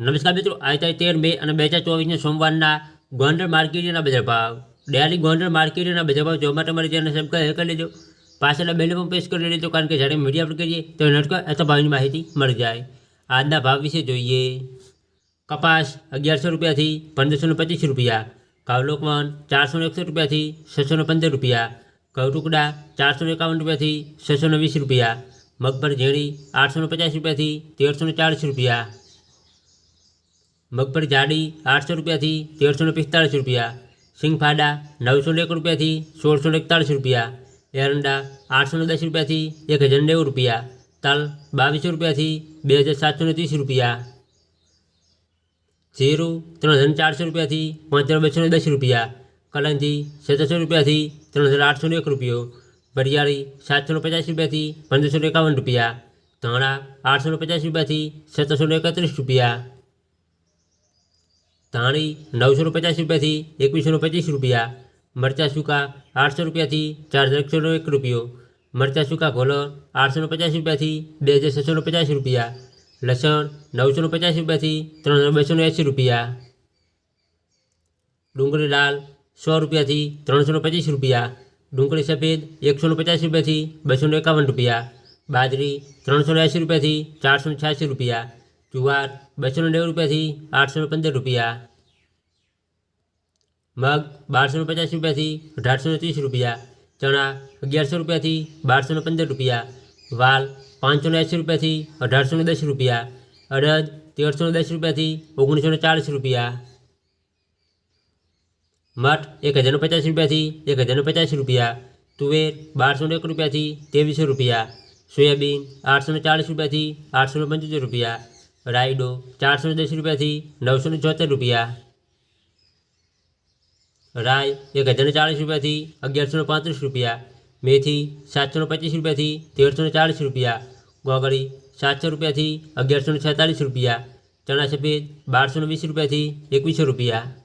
નમસ્કાર મિત્રો આજે તેર મે અને બે હજાર ચોવીસના સોમવારના ગોંડલ માર્કેટના બજાર ભાવ ડેલી ગોંડલ માર્કેટના બજાર ભાવ જોવા માટે મારી ચેનલ સબસ્ક્રાઈબ કરી લેજો પાછળના બેલ પણ પ્રેસ કરી લેજો કારણ કે જ્યારે મીડિયા અપલોડ કરીએ તો નટકો અથવા ભાવની માહિતી મળી જાય આજના ભાવ વિશે જોઈએ કપાસ અગિયારસો રૂપિયાથી પંદરસો ને પચીસ રૂપિયા કાવલોકવન ચારસો ને એકસઠ રૂપિયાથી છસો ને પંદર રૂપિયા કવટુકડા ચારસો ને એકાવન રૂપિયાથી છસો ને વીસ રૂપિયા મગફળી ઝીણી આઠસો ને પચાસ રૂપિયાથી તેરસો ને ચાળીસ રૂપિયા મગફળી જાડી આઠસો રૂપિયાથી તેરસો ને પિસ્તાળીસ રૂપિયા સિંગફાડા નવસો ને એક રૂપિયાથી સોળસો ને એકતાળીસ રૂપિયા એરંડા આઠસો ને દસ રૂપિયાથી એક હજાર નેવું રૂપિયા તલ બાવીસો રૂપિયાથી બે હજાર સાતસો ને ત્રીસ રૂપિયા જીરું ત્રણ હજાર ચારસો રૂપિયાથી પાંચ હજાર બસો ને દસ રૂપિયા કલંજી સત્તરસો રૂપિયાથી ત્રણ હજાર આઠસો ને એક રૂપિયો વરિયાળી સાતસો ને પચાસ રૂપિયાથી પંદરસો ને એકાવન રૂપિયા ધાણા આઠસો ને પચાસ રૂપિયાથી સત્તરસો ને એકત્રીસ રૂપિયા ધાણી નવસો ને પચાસ રૂપિયાથી એકવીસો ને પચીસ રૂપિયા મરચાં સૂકા આઠસો રૂપિયાથી ચાર હજાર એકસો એક રૂપિયો મરચાં સૂકા ઘોલો આઠસો ને પચાસ રૂપિયાથી બે હજાર છસો ને પચાસ રૂપિયા લસણ નવસો ને પચાસ રૂપિયાથી ત્રણ હજાર બસો ને એંસી રૂપિયા ડુંગળી લાલ સો રૂપિયાથી ત્રણસો ને પચીસ રૂપિયા ડુંગળી સફેદ એકસો ને પચાસ રૂપિયાથી બસો ને એકાવન રૂપિયા બાજરી ત્રણસો ને એંસી રૂપિયાથી ચારસો ને છ્યાસી રૂપિયા જુવાર બસો ને નેવું રૂપિયાથી આઠસો ને પંદર રૂપિયા મગ બારસો ને પચાસ રૂપિયાથી અઢારસો ને ત્રીસ રૂપિયા ચણા અગિયારસો રૂપિયાથી બારસો ને પંદર રૂપિયા વાલ પાંચસો ને એંસી રૂપિયાથી અઢારસો ને દસ રૂપિયા અડદ તેરસો ને દસ રૂપિયાથી ઓગણીસો ને ચાળીસ રૂપિયા મઠ એક હજારનો પચાસ રૂપિયાથી એક હજારનો પચાસ રૂપિયા તુવેર બારસો ને એક રૂપિયાથી ત્રેવીસો રૂપિયા સોયાબીન આઠસો ને ચાળીસ રૂપિયાથી આઠસો ને પંચોતેર રૂપિયા રાયડો ચારસો દસ રૂપિયાથી નવસો ને છોતેર રૂપિયા. રાય એક હજારને ચાળીસ રૂપિયાથી અગિયારસો પાંત્રીસ રૂપિયા. મેથી સાતસો પચીસ રૂપિયાથી તેરસો ને ચાળીસ રૂપિયા. ગોગળી સાતસો રૂપિયાથી અગિયારસો છેતાલીસ રૂપિયા. ચણા સફેદ બારસો વીસ રૂપિયાથી એકવીસો રૂપિયા.